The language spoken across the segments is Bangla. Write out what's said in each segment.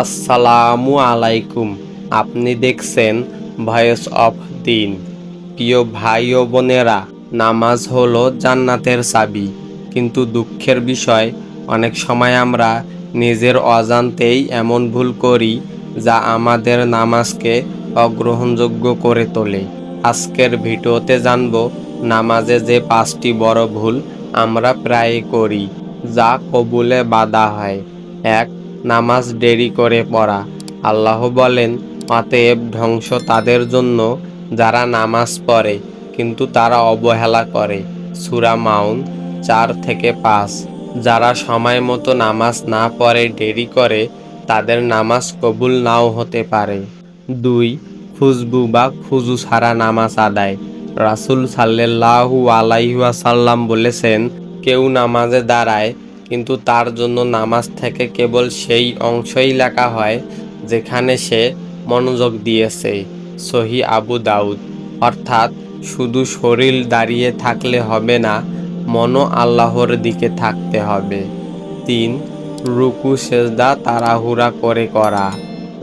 আসসালামু আলাইকুম। আপনি দেখছেন ভয়েস অফ দিন। প্রিয় ভাই ও বোনেরা, নামাজ হলো জান্নাতের চাবি। কিন্তু দুঃখের বিষয়, অনেক সময় আমরা নিজের অজান্তেই এমন ভুল করি যা আমাদের নামাজকে অগ্রহণযোগ্য করে তোলে। আজকের ভিডিওতে জানব, নামাজে যে পাঁচটি বড় ভুল আমরা প্রায় করি, যা কবুলে বাধা হয়। এক নামাজ দেরি করে পড়া। আল্লাহ বলেন, অতএব ধ্বংস তাদের জন্য যারা নামাজ পড়ে, কিন্তু তারা অবহেলা করে। সুরা মাউন চার থেকে পাঁচ। যারা সময় মতো নামাজ না পড়ে, দেরি করে, তাদের নামাজ কবুল নাও হতে পারে। দুই, খুশবু বা খুজু ছাড়া নামাজ আদায়। রাসুল সাল্লাহু আলাইহাসাল্লাম বলেছেন, কেউ নামাজে দাঁড়ায় কিন্তু তার জন্য নামাজ থেকে কেবল সেই অংশই লেখা হয় যেখানে সে মনোযোগ দিয়েছে, সহি আবু দাউদ। অর্থাৎ শুধু শরীর দাঁড়িয়ে থাকলে হবে না, মনও আল্লাহর দিকে থাকতে হবে। তিন, রুকু, সেজদা, তাড়াহুড়া করে করা।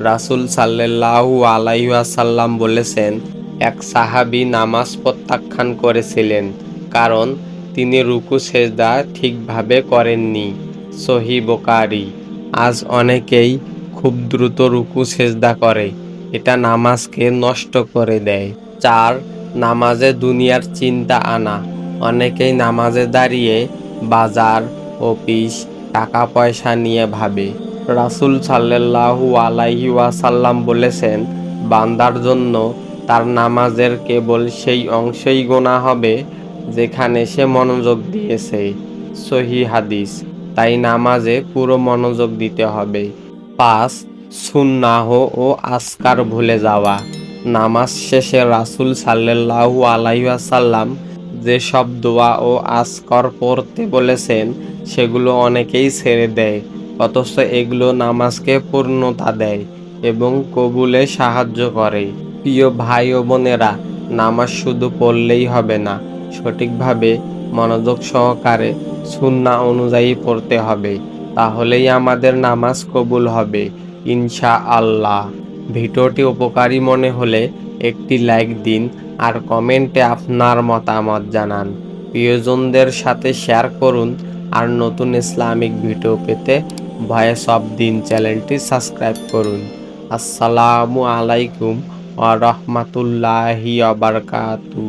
রাসুল সাল্লাহু আলাইসাল্লাম বলেছেন, এক সাহাবি নামাজ প্রত্যাখ্যান করেছিলেন, কারণ তিনি রুকু সেজদা ঠিকভাবে করেননি। সহি বোকারি আজ অনেকেই খুব দ্রুত রুকু সেজদা করে। এটা নামাজকে নষ্ট করে দেয়। চার, নামাজে দুনিয়ার চিন্তা আনা। অনেকেই নামাজে দাঁড়িয়ে বাজার, অফিস টাকা পয়সা নিয়ে ভাবে। রাসুল সাল্লাহু আলাইহি ওয়াসাল্লাম বলেছেন, বান্দার জন্য তার নামাজের কেবল সেই অংশই গোনা হবে। যেখানে সে মনোযোগ দিয়েছে, সহি হাদিস। তাই নামাজে পুরো মনোযোগ দিতে হবে। পাঁচ, সুন্নাহ ও আসকার ভুলে যাওয়া। নামাজ শেষে রাসুল সাল্লাহু আলাইসাল্লাম যে সব দোয়া ও আসকর পড়তে বলেছেন, সেগুলো অনেকেই ছেড়ে দেয়, অথচ এগুলো নামাজকে পূর্ণতা দেয় এবং কবুলে সাহায্য করে। প্রিয় ভাই ও বোনেরা, নামাজ শুধু পড়লেই হবে না সঠিকভাবে মনোযোগ সহকারে সুন্না অনুযায়ী পড়তে হবে, তাহলেই আমাদের নামাজ কবুল হবে ইনশা আল্লাহ ভিডিওটি উপকারী মনে হলে একটি লাইক দিন আর কমেন্টে আপনার মতামত জানান। প্রিয়জনদের সাথে শেয়ার করুন আর নতুন ইসলামিক ভিডিও পেতে ভয়েস অফ দিন চ্যানেলটি সাবস্ক্রাইব করুন। আসসালামু আলাইকুম রাহমাতুল্লাহি ওয়া বারাকাতুহু।